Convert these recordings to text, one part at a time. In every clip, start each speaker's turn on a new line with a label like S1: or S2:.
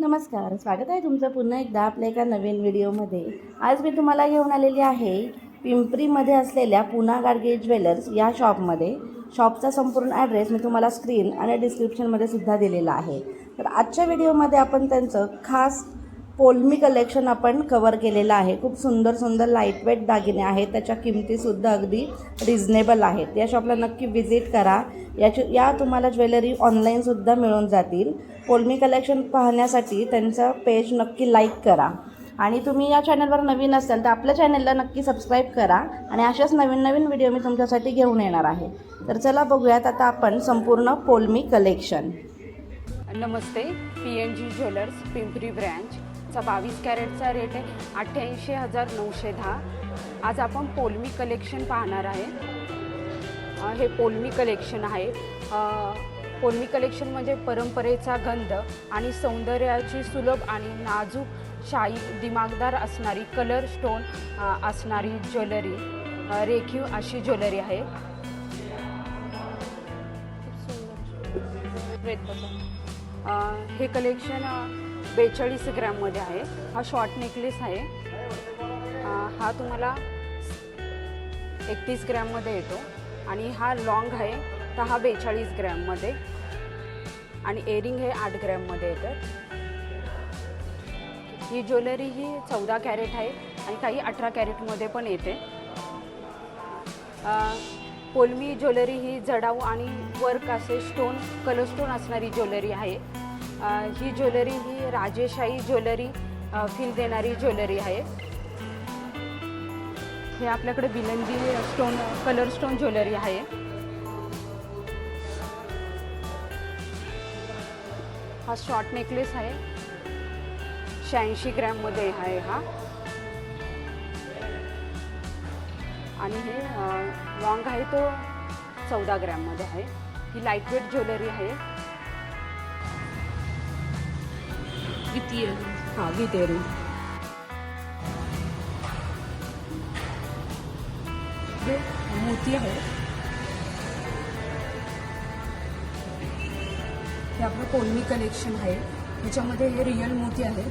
S1: नमस्कार स्वागत आहे तुमचं पुन्हा एकदा आपल्या एका नवीन व्हिडिओमध्ये. आज मी तुम्हाला घेऊन आलेली आहे पिंपरीमध्ये असलेल्या पुना गाडगे ज्वेलर्स या शॉपमध्ये. शॉपचा संपूर्ण ॲड्रेस मी तुम्हाला स्क्रीन आणि डिस्क्रिप्शनमध्ये सुद्धा दिलेला आहे. तर आजच्या व्हिडिओमध्ये आपण त्यांचं खास पोलमी कलेक्शन आपण कवर केलेलं आहे. खूप सुंदर सुंदर लाईटवेट दागिने आहेत. त्याच्या किमतीसुद्धा अगदी रिझनेबल आहेत. या शॉपला नक्की व्हिजिट करा. याची या तुम्हाला ज्वेलरी ऑनलाईनसुद्धा मिळून जातील. पोलमी कलेक्शन पाहण्यासाठी त्यांचं पेज नक्की लाईक करा. आणि तुम्ही या चॅनलवर नवीन असाल तर आपल्या चॅनलला नक्की सबस्क्राईब करा. आणि अशाच नवीन नवीन व्हिडिओ मी तुमच्यासाठी घेऊन येणार आहे. तर चला बघूयात आता आपण संपूर्ण पोलमी कलेक्शन.
S2: नमस्ते P N G jewellers Pimpri branch ब्रँचचा बावीस कॅरेटचा रेट आहे अठ्ठ्याऐंशी हजार नऊशे दहा. आज आपण पोलमी कलेक्शन पाहणार आहे. हे पोलमी कलेक्शन आहे. पोलमी कलेक्शन म्हणजे परंपरेचा गंध आणि सौंदर्याची सुलभ आणि नाजूक शाई दिमागदार असणारी कलर स्टोन असणारी ज्वेलरी रेखीव अशी ज्वेलरी आहे. हे कलेक्शन बेचाळीस ग्रॅममध्ये आहे. हा शॉर्ट नेकलेस आहे. हा तुम्हाला एकतीस ग्रॅममध्ये येतो. आणि हा लॉंग आहे तर हा बेचाळीस ग्रॅममध्ये. आणि एरिंग हे आठ ग्रॅममध्ये येतं ही ज्वेलरी ही चौदा कॅरेट आहे आणि काही अठरा कॅरेटमध्ये पण येते. पोलमी ज्वेलरी ही जडाऊ आणि वर्क असे स्टोन कलर स्टोन असणारी ज्वेलरी आहे. ही ज्वेलरी ही राजेशाही ज्वेलरी फील देणारी ज्वेलरी आहे. हे आपल्याकडे बिलंदी स्टोन कलर स्टोन ज्वेलरी आहे. हा शॉर्ट नेकलेस आहे. शहाऐंशी ग्रॅममध्ये आहे हा. आणि हे लॉंग आहे तो चौदा ग्रॅममध्ये आहे. ही लाईटवेट ज्वेलरी आहे. हां एरिंग हे मोती आहे. हे आपलं कोलमी कलेक्शन आहे. ह्याच्यामध्ये हे रिअल मोती आहे.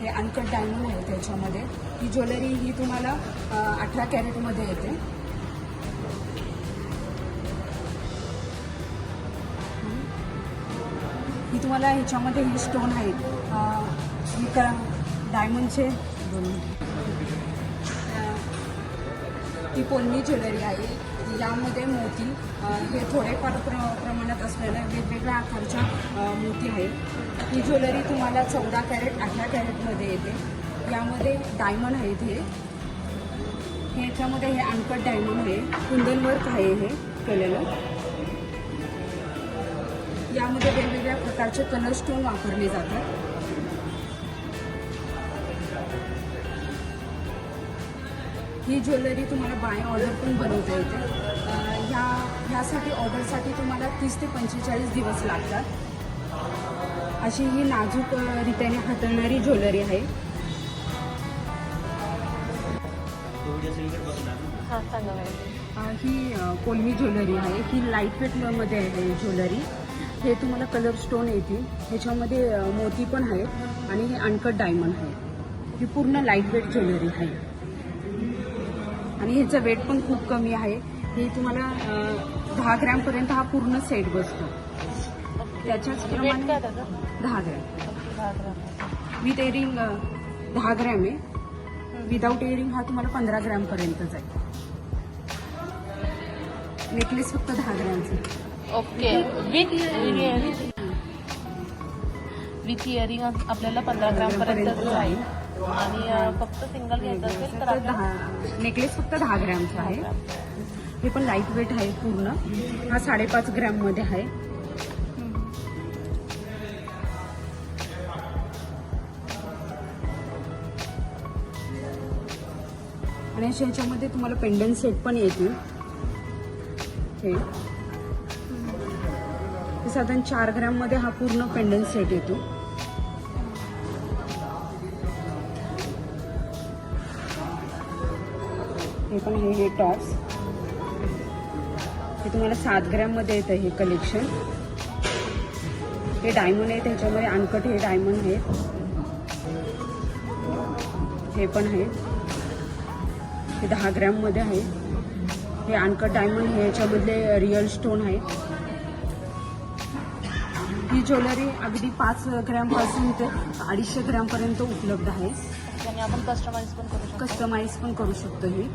S2: हे अनकट डायमंड आहे त्याच्यामध्ये. ही ज्वेलरी ही तुम्हाला अठरा कॅरेटमध्ये येते. ही तुम्हाला ह्याच्यामध्ये हे स्टोन आहेत. ही क डायमंडचे दोन ही पोलनी ज्वेलरी आहे. यामध्ये मोती हे थोडेफार प्र प्रमाणात असलेल्या वेगवेगळ्या आकारच्या मोती आहेत. ही ज्वेलरी तुम्हाला चौदा कॅरेट अठरा कॅरेटमध्ये येते. यामध्ये डायमंड आहेत हे. याच्यामध्ये हे अनकट डायमंड आहे. कुंदन वर्क आहे हे केलेलं. यामध्ये वेगवेगळ्या प्रकारचे कलर स्टोन वापरले जातात. ही ज्वेलरी तुम्हाला बाय ऑर्डर पण बनवता येते. ह्या ह्यासाठी ऑर्डरसाठी तुम्हाला तीस ते पंचेचाळीस दिवस लागतात. अशी ही नाजूक अं, रीतीने हाताळणारी ज्वेलरी आहे. ही कोलमी ज्वेलरी आहे. ही लाइट वेटमध्ये आहे ज्वेलरी. हे तुम्हाला कलर स्टोन येतील. ह्याच्यामध्ये मोती पण आहेत आणि हे अनकट डायमंड आहे. ही पूर्ण लाइट वेट ज्वेलरी आहे. आणि ह्याचं वेट पण खूप कमी आहे. हे तुम्हाला दहा ग्रॅमपर्यंत हा पूर्ण सेट बसतो. त्याच्याच प्रमाणे दहा ग्रॅम विथ एरिंग दहा ग्रॅम आहे. विदाऊट एरिंग हा तुम्हाला पंधरा ग्रॅमपर्यंतच आहे. नेकलेस फक्त दहा ग्रॅमचा
S3: ओके. विथ विथ इयरिंग आपल्याला पंधरा ग्राम पर्यंत जाईल. आणि फक्त सिंगल घ्यायचं असेल तर
S2: दहा नेकलेस फक्त दहा ग्रॅमचा आहे. हे पण लाइट वेट आहे पूर्ण. हा साडेपाच ग्रॅममध्ये आहे. आणि अशा ह्याच्यामध्ये तुम्हाला पेंडन सेट पण येतील. हे. ते साधारण चार ग्रॅममध्ये हा पूर्ण पेंडन सेट येतो. हे पण हे हे टॉप्स हे तुम्हाला सात ग्रॅममध्ये येतं हे कलेक्शन हे डायमंड आहे त्याच्यामध्ये अनकट हे डायमंड आहेत. हे पण आहे हे दहा ग्रॅममध्ये आहे हे अनकट डायमंड हे याच्यामधले रिअल स्टोन आहे ही ज्वेलरी अगदी पाच ग्रॅमपासून ते अडीचशे ग्रॅमपर्यंत उपलब्ध आहे.
S3: त्याने आपण कस्टमाइज पण करू शकतो.
S2: कस्टमाइज पण करू शकतो ही.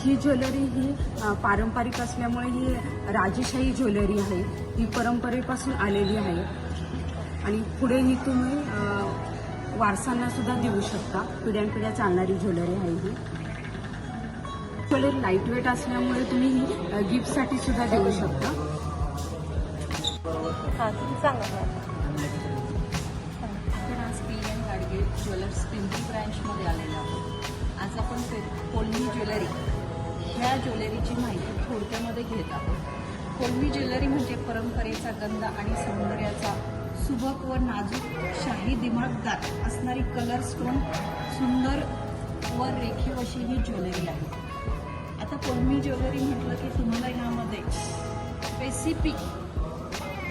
S2: ही ज्वेलरी ही पारंपरिक असल्यामुळे ही राजेशाही ज्वेलरी आहे. ही परंपरेपासून आलेली आहे. आणि पुढे ही तुम्ही वारसांना सुद्धा देऊ शकता. पिढ्यानपिढ्या चालणारी ज्वेलरी आहे ही. ज्वेलरी लाइट वेट असल्यामुळे तुम्ही ही गिफ्टसाठी सुद्धा देऊ शकता.
S3: हां तुम्ही सांगा
S4: आपण आज पी गाडगे ज्वेलर्स पिंपरी ब्रँचमध्ये आलेलो आहोत आज आपण ते कोलमी ज्वेलरी ह्या ज्वेलरीची माहिती थोडक्यामध्ये घेत आहोत कोलमी ज्वेलरी म्हणजे परंपरेचा गंध आणि सौंदर्याचा सुबक व नाजूक शाही दिमागदार असणारी कलर स्टोन सुंदर व रेखीव अशी ही ज्वेलरी आहे आता कोलमी ज्वेलरी म्हटलं की तुम्हाला ह्यामध्ये स्पेसिफिक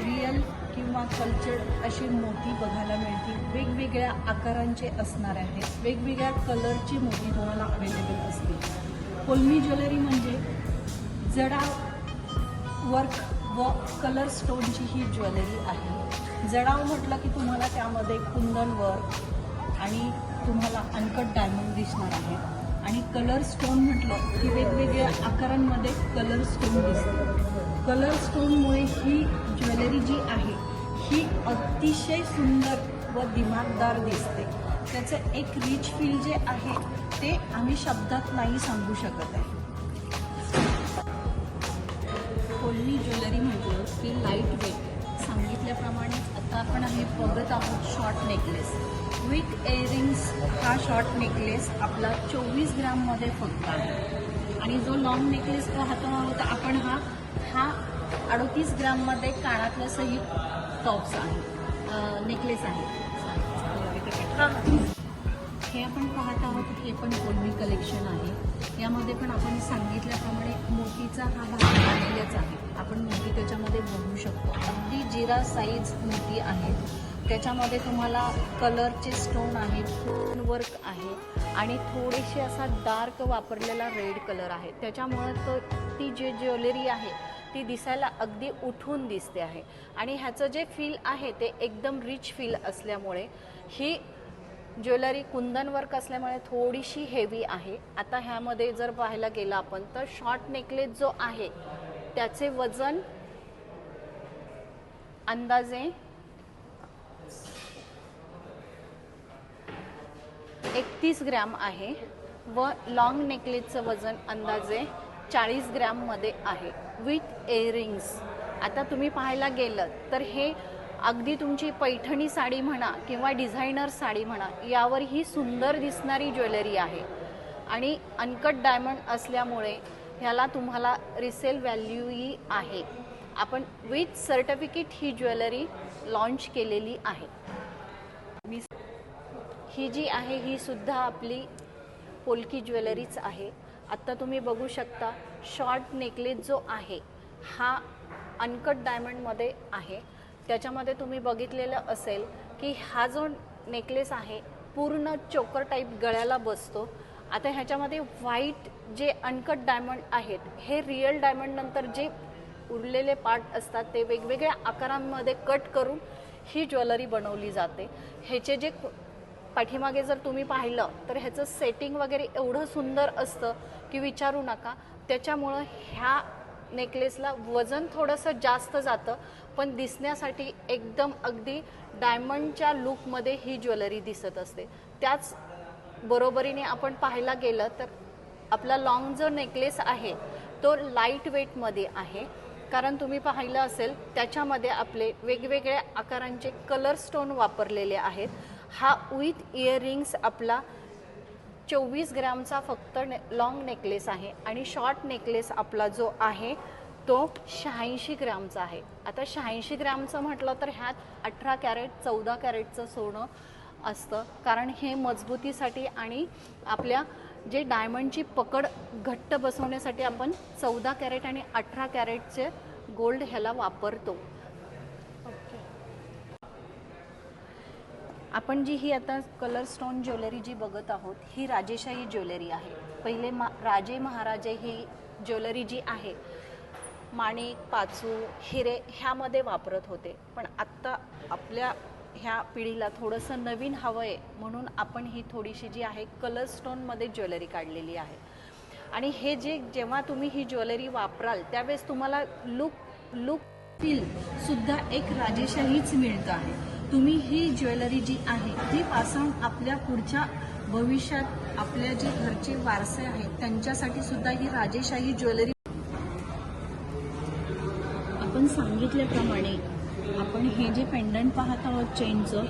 S4: रिअल किंवा कल्चर्ड अशी मोती बघायला मिळतील. वेगवेगळ्या आकारांचे असणार आहेत. वेगवेगळ्या कलरची मोती तुम्हाला अवेलेबल असतील. कोलमी ज्वेलरी म्हणजे जडा वर्क व कलर स्टोनची ही ज्वेलरी आहे. जडाव म्हटलं की तुम्हाला त्यामध्ये कुंदन वर्क आणि तुम्हाला अनकट डायमंड दिसणार आहे. आणि कलर स्टोन म्हटलं की वेगवेगळ्या आकारांमध्ये कलर स्टोन दिसतो. कलर स्टोनमुळे ही ज्वेलरी जी आहे ही अतिशय सुंदर व दिमागदार दिसते. त्याचं एक रिच फील जे आहे ते आम्ही शब्दात नाही सांगू शकत आहे. कोल्ही ज्वेलरी म्हटलं की लाइट आता आपण आहे बघत आहोत शॉर्ट नेकलेस विथ एअरिंग्स हा शॉर्ट नेकलेस आपला चोवीस ग्राममध्ये फक्त आहे. आणि जो लॉंग नेकलेस पाहतो आहोत आपण हा हा अडतीस ग्राममध्ये कानातलं सहित टॉप्स आहे. नेकलेस आहे. हे आपण पाहत आहोत हे पण कोलमी कलेक्शन आहे. यामध्ये पण आपण सांगितल्याप्रमाणे मोतीचा हा भाग आलेलाच आहे. आपण मोती त्याच्यामध्ये बघू शकतो. अगदी जिरा साईज मोती आहेत. त्याच्यामध्ये तुम्हाला कलरचे स्टोन आहेत वर्क आहे आणि थोडेसे असा डार्क वापरलेला रेड कलर आहे. त्याच्यामुळं तो ती जी ज्वेलरी आहे ती दिसायला अगदी उठून दिसते आहे. आणि ह्याचं जे फील आहे ते एकदम रिच फील असल्यामुळे ही ज्वेलरी कुंदन वर्क असल्यामुळे थोडीशी हेवी आहे. आता ह्यामध्ये जर पाहायला गेलं आपण तर शॉर्ट नेकलेस जो आहे त्याचे वजन अंदाजे एकतीस ग्रॅम आहे व लॉंग नेकलेसचं वजन अंदाजे चाळीस ग्रॅममध्ये आहे. विथ एअरिंग्स आता तुम्ही पाहायला गेलं तर हे अगदी तुमची पैठणी साडी म्हणा किंवा डिझायनर साडी म्हणा यावर ही सुंदर दिसणारी ज्वेलरी आहे. आणि अनकट डायमंड असल्यामुळे ह्याला तुम्हाला रिसेल व्हॅल्यूही आहे. आपण विथ सर्टिफिकेट ही ज्वेलरी लॉन्च केलेली आहे. मी ही जी आहे ही सुद्धा आपली पोलकी ज्वेलरीच आहे. आत्ता तुम्ही बघू शकता शॉर्ट नेकलेस जो आहे हा अनकट डायमंडमध्ये आहे. त्याच्यामध्ये तुम्ही बघितलेलं असेल की हा जो नेकलेस आहे पूर्ण चोकर टाईप गळ्याला बसतो. आता ह्याच्यामध्ये व्हाईट जे अनकट डायमंड आहेत हे रिअल डायमंड नंतर जे उरलेले पार्ट असतात ते वेगवेगळ्या आकारांमध्ये कट करून ही ज्वेलरी बनवली जाते. ह्याचे जे पाठीमागे जर तुम्ही पाहिलं तर ह्याचं सेटिंग वगैरे एवढं सुंदर असतं की विचारू नका. त्याच्यामुळं ह्या नेकलेसला वजन थोडंसं जास्त जातं पण दिसण्यासाठी एकदम अगदी डायमंडच्या लुकमध्ये ही ज्वेलरी दिसत असते. त्याच बरोबरीने आपण पाहायला गेलं तर आपला लॉंग जो नेकलेस आहे तो लाइट वेटमध्ये आहे. कारण तुम्ही पाहिलं असेल त्याच्यामध्ये आपले वेगवेगळ्या आकारांचे कलर स्टोन वापरलेले आहेत. हा विथ इयरिंग्स आपला चोवीस ग्रॅमचा फक्त ने लॉंग नेकलेस आहे. आणि शॉर्ट नेकलेस आपला जो आहे तो शहाऐंशी ग्रॅमचा आहे. आता शहाऐंशी ग्रॅमचं म्हटलं तर ह्यात अठरा कॅरेट चौदा कॅरेटचं सोनं असतं. कारण हे मजबूतीसाठी आणि आपल्या जे डायमंडची पकड घट्ट बसवण्यासाठी आपण चौदा कॅरेट आणि अठरा कॅरेटचे गोल्ड ह्याला वापरतो. आपण जी ही आता कलर स्टोन ज्वेलरी जी बघत आहोत ही राजेशाही ज्वेलरी आहे. पहिले मा राजे महाराजे ही ज्वेलरी जी आहे माणिक पाचू हिरे ह्यामध्ये वापरत होते. पण आत्ता आपल्या ह्या पिढीला थोडंसं नवीन हवं आहे म्हणून आपण ही थोडीशी जी आहे कलर स्टोनमध्ये ज्वेलरी काढलेली आहे. आणि हे जे जेव्हा तुम्ही ही ज्वेलरी वापराल त्यावेळेस तुम्हाला लुक लुक फील सुद्धा एक राजेशाहीच मिळतं आहे. तुम्ही ही ज्वेलरी जी आहे ती पासून आपल्या पुढच्या भविष्यात आपल्या जे घरचे वारसे आहेत त्यांच्यासाठी सुद्धा ही राजेशाही ज्वेलरी आपण सांगितल्याप्रमाणे आपण हे जे पेंडंट पाहत आहोत चेनचं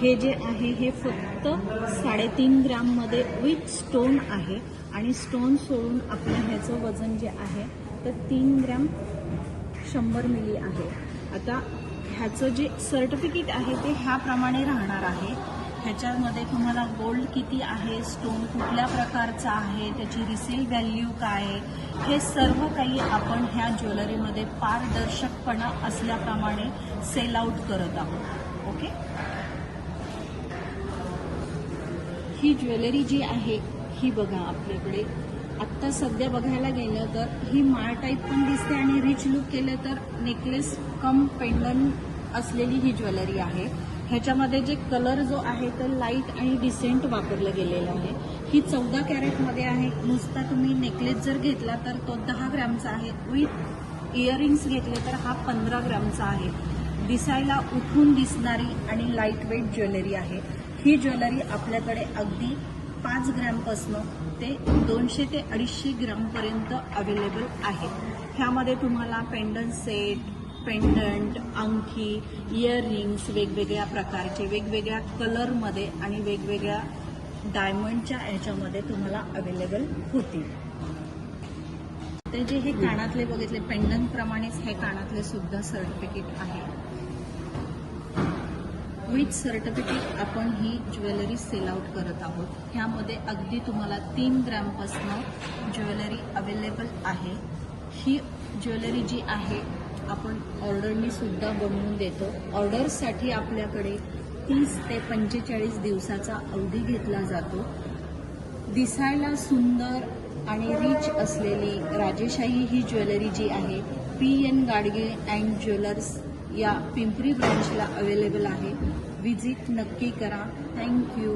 S4: हे जे आहे हे फक्त साडेतीन ग्राममध्ये विथ स्टोन आहे. आणि स्टोन सोडून आपलं ह्याचं वजन जे आहे तर तीन ग्रॅम शंभर मिली आहे. आता ह्याचं जे सर्टिफिकेट आहे ते ह्याप्रमाणे राहणार आहे. ह्याच्यामध्ये तुम्हाला गोल्ड किती आहे स्टोन कुठल्या प्रकारचा आहे त्याची रिसेल व्हॅल्यू काय हे सर्व काही आपण ह्या ज्वेलरीमध्ये पारदर्शकपणा असल्याप्रमाणे सेल आउट करत आहोत. ओके ही ज्वेलरी जी आहे ही बघा आपल्याकडे. आत्ता सध्या बघायला गेलं तर ही माळ टाईप पण दिसते आणि रिच लुक केलं तर नेकलेस कम पेंडन असलेली ही ज्वेलरी आहे. ह्याच्यामध्ये जे कलर जो आहे तर लाइट आणि डिसेंट वापरलं गेलेलं आहे. ही चौदा कॅरेटमध्ये आहे. नुसता तुम्ही नेकलेस जर घेतला तर तो दहा ग्रॅमचा आहे. विथ इयरिंग्स घेतले तर हा पंधरा ग्रॅमचा आहे. दिसायला उठून दिसणारी आणि लाइट वेट ज्वेलरी आहे. ही ज्वेलरी आपल्याकडे अगदी पाच ग्रॅमपासनं ते दोनशे ते अडीचशे ग्रामपर्यंत अवेलेबल आहे. ह्यामध्ये तुम्हाला पेंडंट सेट पेंडंट अंगठी इयररिंग्स वेगवेगळ्या प्रकारचे वेगवेगळ्या कलरमध्ये आणि वेगवेगळ्या डायमंडच्या ह्याच्यामध्ये तुम्हाला अवेलेबल होतील. ते जे हे कानातले बघितले पेंडंट प्रमाणेच हे कानातले सुद्धा सर्टिफिकेट आहे. विथ सर्टिफिकेट आपण ही ज्वेलरी सेल आउट करत आहोत. ह्यामध्ये अगदी तुम्हाला तीन ग्रॅमपासनं ज्वेलरी अवेलेबल आहे. ही ज्वेलरी जी आहे आपण ऑर्डरनी सुद्धा बनवून देतो. ऑर्डरसाठी आपल्याकडे तीस ते पंचेचाळीस दिवसाचा अवधी घेतला जातो. दिसायला सुंदर आणि रिच असलेली राजेशाही ही ज्वेलरी जी आहे P N Gadge and jewellers या पिंपरी ब्रँचला अवेलेबल आहे. विजिट नक्की करा. Thank you